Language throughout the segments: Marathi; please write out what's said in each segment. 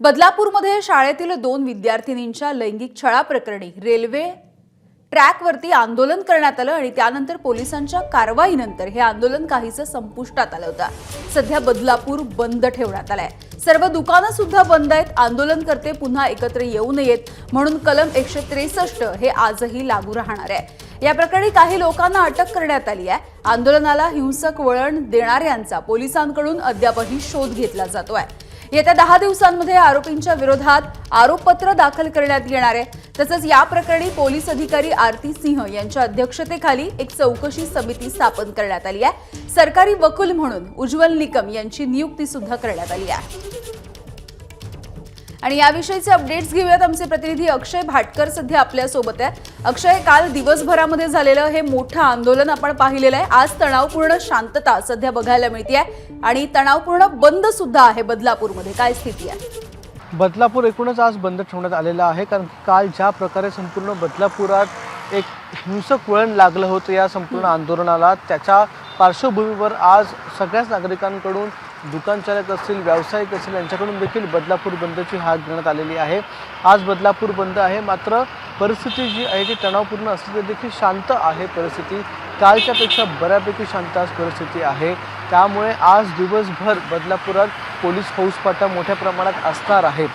बदलापूरमध्ये शाळेतील दोन विद्यार्थिनींच्या लैंगिक छळाप्रकरणी रेल्वे ट्रॅकवरती आंदोलन करण्यात आलं आणि त्यानंतर पोलिसांच्या कारवाईनंतर हे आंदोलन काहीसं संपुष्टात आलं होतं. सध्या बदलापूर बंद ठेवण्यात आलंय. सर्व दुकानं सुद्धा बंद आहेत. आंदोलनकर्ते पुन्हा एकत्र येऊ नयेत म्हणून कलम एकशे त्रेसष्ट हे आजही लागू राहणार आहे. या प्रकरणी काही लोकांना अटक करण्यात आली आहे. आंदोलनाला हिंसक वळण देणाऱ्यांचा पोलिसांकडून अद्यापही शोध घेतला जातोय. येत्या दहा दिवसांमध्ये आरोपींच्या विरोधात आरोपपत्र दाखल करण्यात येणार आहे. तसंच या प्रकरणी पोलीस अधिकारी आरती सिंह यांच्या अध्यक्षतेखाली एक चौकशी समिती स्थापन करण्यात आली आहे. सरकारी वकील म्हणून उज्ज्वल निकम यांची नियुक्ती सुद्धा करण्यात आली आहे. आणि याविषयीचे अपडेट्स घेऊयात. आमचे प्रतिनिधी अक्षय भाटकर सध्या आपल्यासोबत आहे अक्षय काल दिवसभरामध्ये झालेलं हे मोठं आंदोलन आपण पाहिलेलं आहे. आज तणावपूर्ण शांतता सध्या बघायला मिळते आहे आणि तणावपूर्ण बंद सुद्धा आहे बदलापूरमध्ये. काय स्थिती आहे? बदलापूर एकूणच आज बंद ठेवण्यात आलेलं आहे कारण काल ज्या प्रकारे संपूर्ण बदलापुरात एक हिंसक वळण लागलं होतं या संपूर्ण आंदोलनाला त्याच्या पार्श्वभूमीवर आज सगळ्याच नागरिकांकडून दुकानचालक असतील व्यावसायिक असतील यांच्याकडून देखील बदलापूर बंदची हाक घेण्यात आलेली आहे. आज बदलापूर बंद आहे. मात्र परिस्थिती जी आहे ती तणावपूर्ण असली तरी देखील शांत आहे परिस्थिती. कालच्यापेक्षा बऱ्यापैकी शांत आज परिस्थिती आहे. त्यामुळे आज दिवसभर बदलापुरात पोलीस फौजफाटा मोठ्या प्रमाणात असणार आहेत.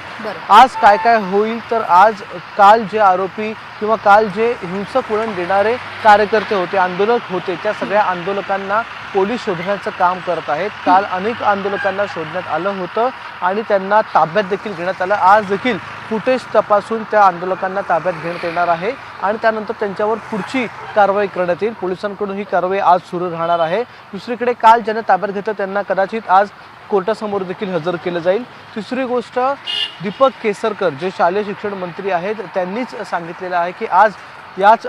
आज काय काय होईल तर आज काल जे आरोपी किंवा काल जे हिंसक वळण देणारे कार्यकर्ते होते आंदोलक होते त्या सगळ्या आंदोलकांना पोलीस शोधण्याचं काम करत आहेत. काल अनेक आंदोलकांना शोधण्यात आलं होतं आणि त्यांना ताब्यात देखील घेण्यात आलं. आज देखील फुटेज तपासून त्या आंदोलकांना ताब्यात घेण्यात येणार आहे आणि त्यानंतर त्यांच्यावर पुढची कारवाई करण्यात येईल. पोलिसांकडून ही कारवाई आज सुरू राहणार आहे. दुसरीकडे काल ज्यांना ताब्यात घेतलं त्यांना कदाचित आज कोर्टासमोर देखील हजर केलं जाईल. तिसरी गोष्ट दीपक केसरकर जे शालेय शिक्षण मंत्री आहेत त्यांनीच सांगितलेलं आहे की आज याच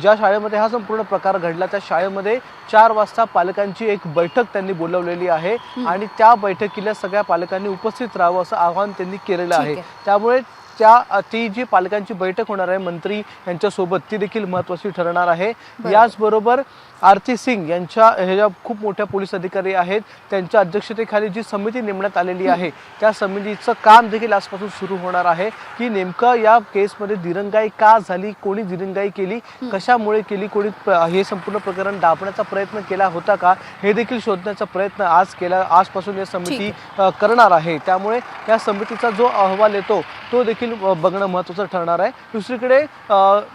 ज्या शाळेमध्ये हा संपूर्ण प्रकार घडला त्या शाळेमध्ये चार वाजता पालकांची एक बैठक त्यांनी बोलवलेली आहे आणि त्या बैठकीला सगळ्या पालकांनी उपस्थित राहावं असं आवाहन त्यांनी केलेलं आहे. त्यामुळे त्या ती जी पालकांची बैठक होणार आहे मंत्री यांच्यासोबत ती देखील महत्त्वाची ठरणार आहे. बरोबर. याचबरोबर आरती सिंग यांच्या हे ज्या खूप मोठ्या पोलीस अधिकारी आहेत त्यांच्या अध्यक्षतेखाली जी समिती नेमण्यात आलेली आहे त्या समितीचं काम देखील आजपासून सुरू होणार आहे. की नेमकं या केसमध्ये दिरंगाई का झाली कोणी दिरंगाई केली कशामुळे केली कोणी हे संपूर्ण प्रकरण दाबण्याचा प्रयत्न केला होता का हे देखील शोधण्याचा प्रयत्न आज केला आजपासून या समिती करणार आहे. त्यामुळे या समितीचा जो अहवाल येतो तो देखील बघणं महत्त्वाचं ठरणार आहे. दुसरीकडे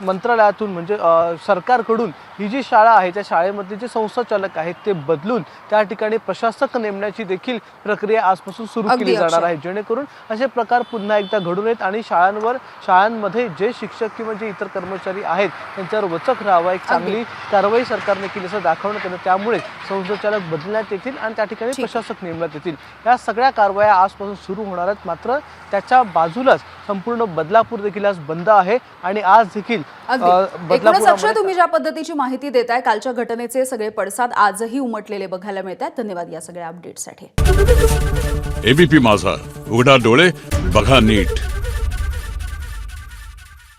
मंत्रालयातून म्हणजे सरकारकडून ही जी शाळा आहे त्या शाळेमधले जे संस्थाचालक आहेत ते बदलून त्या ठिकाणी प्रशासक नेमण्याची देखील प्रक्रिया आजपासून सुरू केली जाणार. आहे. जेणेकरून असे प्रकार पुन्हा एकदा घडून येत आणि शाळांवर शाळांमध्ये जे शिक्षक किंवा जे इतर कर्मचारी आहेत त्यांच्यावर वचक राहावा एक चांगली कारवाई सरकारने केली असं दाखवण्यात येतं. त्यामुळे संस्थाचालक बदलण्यात येतील आणि त्या ठिकाणी ठीक. प्रशासक नेमण्यात येतील. या सगळ्या कारवाया आजपासून सुरू होणार आहेत. मात्र त्याच्या बाजूलाच संपूर्ण बदलापूर देखील आज बंद आहे आणि आज देखील बदलापुरामध्ये तुम्ही ज्या पद्धतीची माहिती माहिती देताय. कालच्या घटनेचे सगळे पडसाद आजही उमटलेले बघायला मिळत आहेत धन्यवाद या सगळ्या अपडेटसाठी एबीपी माझा. उघडा डोळे बघा नीट.